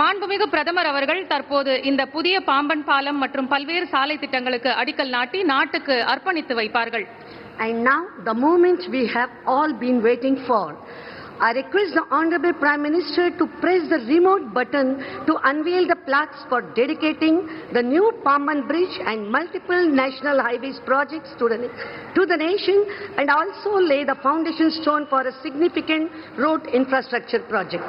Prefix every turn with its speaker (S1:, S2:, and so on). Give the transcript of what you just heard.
S1: மாண்புமிகு பிரதமர் அவர்கள் தற்போது இந்த புதிய பாம்பன் பாலம் மற்றும் பல்வேறு சாலை திட்டங்களுக்கு அடிக்கல் நாட்டி நாட்டுக்கு அர்ப்பணித்து வைப்பார்கள்
S2: And now, the moment we have all been waiting for. I request the Honorable Prime Minister to press the remote button to unveil the plaques for dedicating the new Paman Bridge and multiple national highways projects to the, to the nation and also lay the foundation stone for a significant road infrastructure project.